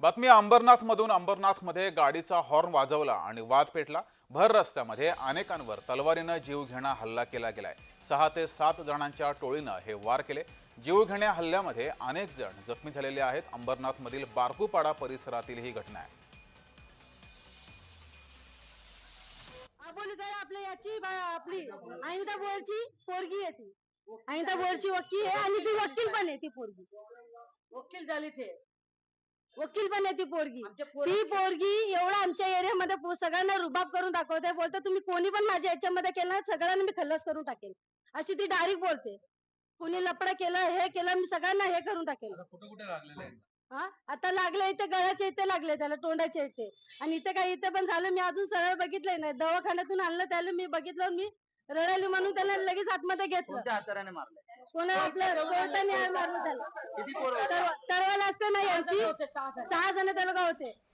बातमी अंबरनाथमधून. अंबरनाथमध्ये गाडीचा हॉर्न वाजवला आणि वाद पेटला. भर रस्त्यामध्ये अनेकांवर तलवारीनं जीवघेणा हल्ला केला गेलाय. सहा ते सात जणांच्या टोळीनं हे वार केले. जीवघेण्या हल्ल्यामध्ये अनेक जण जखमी झालेले आहेत. अंबरनाथमधील बारकूपाडा परिसरातील ही घटना आहे. आपल्या याची आपली. आईंदा बोरची पोरगी आहे ती. आईंदा बोरची वकील आहे आणि ती वकील पण आहे ती पोरगी. वकील झाली ते. वकील पण आहे ती पोरगी. आमच्या पोरं- ती पोरगी एवढं आमच्या एरियामध्ये पो- सगळ्यांना रुबाब करून दाखवते. बोलते तुम्ही कोणी पण माझ्या याच्यामध्ये केलं ना, सगळ्यांना मी खल्लास करून टाकेल. अशी ती डायरेक्ट बोलते. कुणी लपडा केलं हे केलं मी सगळ्यांना हे करून टाकेल. कुठे कुठे लागलेले आहेत हा? आता लागले इथे गळ्याच्या इथे लागले त्याला तोंडाच्या इथे. आणि इथे काय इथे पण झालं मी अजून सरळ बघितलंय नाही. दवाखान्यातून आणलं त्याला मी बघितलं मी रडायली म्हणून त्याला लगेच आतमध्ये घेतलं. कोणत्या हाताराने मारले कोणा आपलं कोर्टाने मारलं त्याला? किती पोरं तर- तरवाला ना यांची होते सहा जण. जण का होते